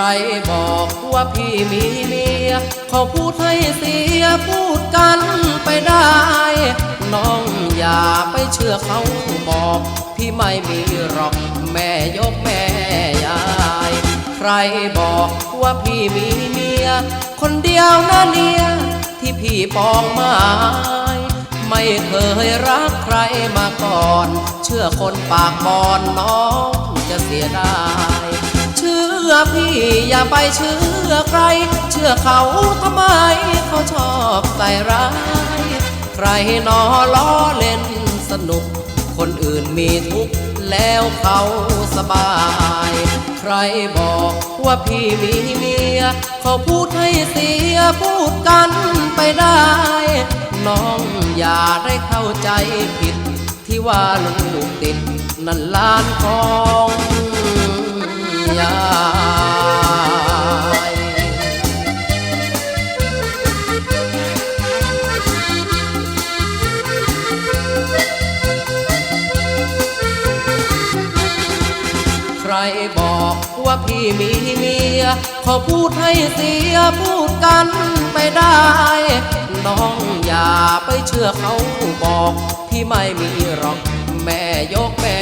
รบอกว่าพี่มีเมียเขาพูดให้เสียพูดกันไปได้ น้องอย่าไปเชื่อเขาบอก พี่ไม่มีหรอกแม่ยกแม่ยายใครบอกว่าพี่มีเมีย คนเดียวนะเนี่ยที่พี่ปองม้ไม่เคยรักใครมาก่อน เชื่อคนปากบอนน้องจะเสียดาย อพี่อย่าไปเชื่อใคร เชื่อเขาทำไมเขาชอบใส่ร้าย ใครนอล้อเล่นสนุก คนอื่นมีทุกข์แล้วเขาสบาย ใครบอกว่าพี่มีเมีย เขาพูดให้เสียพูดกันไปได้ น้องอย่าได้เข้าใจผิด ที่ว่าลูกติดนั่นล้านของย รบอกว่าพี่มีเมียเขาพูดให้เสียพูดกันไปได้ น้องอย่าไปเชื่อเขาบอก พี่ไม่มีหรอกแม่ยกแม่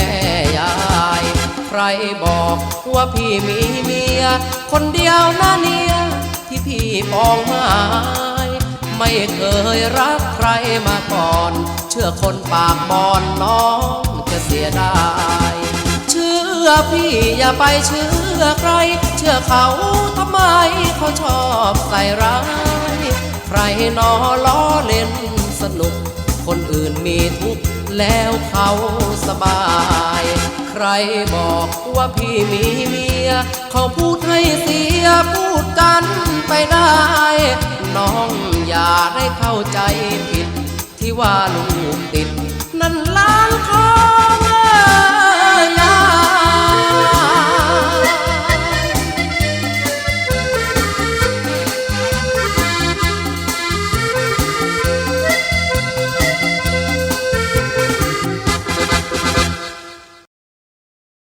ยาย ใครบอกว่าพี่มีเมีย คนเดียวนะเนี่ยที่พี่ปองไม้ไม่เคยรักใครมาก่อน เชื่อคนปากบอนน้องจะเสียดาย อพี่อย่าไปเชื่อใคร เชื่อเขาทำไมเขาชอบใส่ร้าย ใครนอล้อเล่นสนุก คนอื่นมีทุกข์แล้วเขาสบาย ใครบอกว่าพี่มีเมีย เขาพูดให้เสียพูดกันไปได้ น้องอย่าได้เข้าใจผิด ที่ว่าลูกติด นั่นล้านขอ